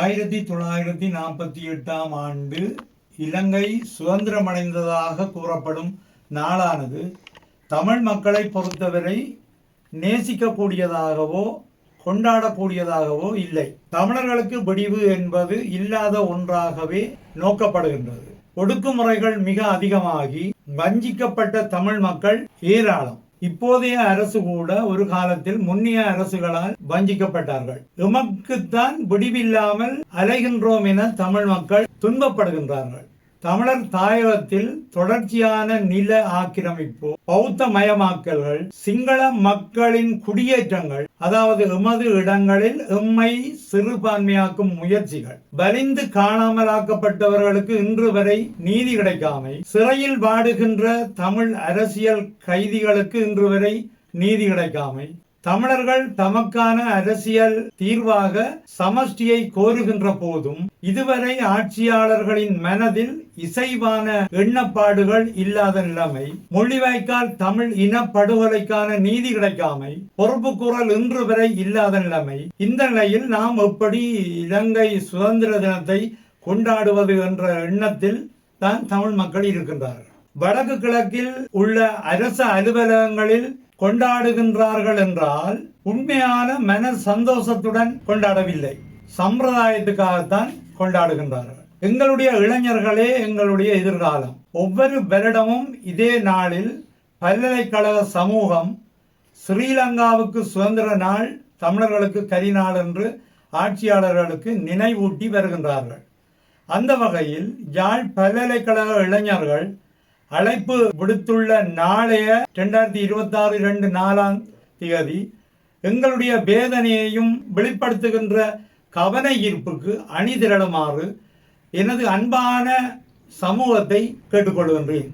ஆயிரத்தி தொள்ளாயிரத்தி நாற்பத்தி எட்டாம் ஆண்டு இலங்கை சுதந்திரமடைந்ததாக கூறப்படும் நாளானது தமிழ் மக்களை பொறுத்தவரை நேசிக்கக்கூடியதாகவோ கொண்டாடக்கூடியதாகவோ இல்லை. தமிழர்களுக்கு விடிவு என்பது இல்லாத ஒன்றாகவே நோக்கப்படுகின்றது. ஒடுக்குமுறைகள் மிக அதிகமாகி வஞ்சிக்கப்பட்ட தமிழ் மக்கள் ஏராளம். இப்போதைய அரசு கூட ஒரு காலத்தில் முன்னிய அரசுகளால் வஞ்சிக்கப்பட்டார்கள். எமக்குத்தான் விடிவில்லாமல் அலைகின்றோம் என தமிழ் மக்கள் துன்பப்படுகின்றார்கள். தமிழர் தாயகத்தில் தொடர்ச்சியான நில ஆக்கிரமிப்பு பௌத்த மயமாக்கல்கள் சிங்கள மக்களின் குடியேற்றங்கள் அதாவது எமது இடங்களில் எம்மை சிறுபான்மையாக்கும் முயற்சிகள் வலிந்து காணாமலாக்கப்பட்டவர்களுக்கு இன்று வரை நீதி கிடைக்காமை சிறையில் வாடுகின்ற தமிழ் அரசியல் கைதிகளுக்கு இன்று வரை நீதி கிடைக்காமை தமிழர்கள் தமக்கான அரசியல் தீர்வாக சமஷ்டியை கோருகின்ற போதும் இதுவரை ஆட்சியாளர்களின் மனதில் இசைவான எண்ணப்பாடுகள் இல்லாத நிலைமை மொழிவாய்க்கால் தமிழ் இனப்படுகொலைக்கான நீதி கிடைக்காமை பொறுப்பு குரல் இன்று வரை இல்லாத நிலைமை இந்த நிலையில் நாம் எப்படி இலங்கை சுதந்திர தினத்தை கொண்டாடுவது என்ற எண்ணத்தில் தான் தமிழ் மக்கள் இருக்கின்றார்கள். வடக்கு கிழக்கில் உள்ள அரச அலுவலகங்களில் கொண்டாடுகின்றார்கள் என்றால் உண்மையான மன சந்தோஷத்துடன் கொண்டாடவில்லை. சம்பிரதாயத்துக்காகத்தான் கொண்டாடுகின்றார்கள். எங்களுடைய இளைஞர்களே எங்களுடைய எதிர்காலம். ஒவ்வொரு வருடமும் இதே நாளில் பல்கலைக்கழக சமூகம் ஸ்ரீலங்காவுக்கு சுதந்திர நாள் தமிழர்களுக்கு கரிநாள் என்று ஆட்சியாளர்களுக்கு நினைவூட்டி வருகின்றார்கள். அந்த வகையில் யாழ் பல்கலைக்கழக இளைஞர்கள் அழைப்பு விடுத்துள்ள நாளைய ரெண்டாயிரத்தி இருபத்தி ஆறு ரெண்டு நாலாம் தேதி எங்களுடைய வேதனையையும் வெளிப்படுத்துகின்ற கவன ஈர்ப்புக்கு அணிதிரளுமாறு எனது அன்பான சமூகத்தை கேட்டுக்கொள்கின்றேன்.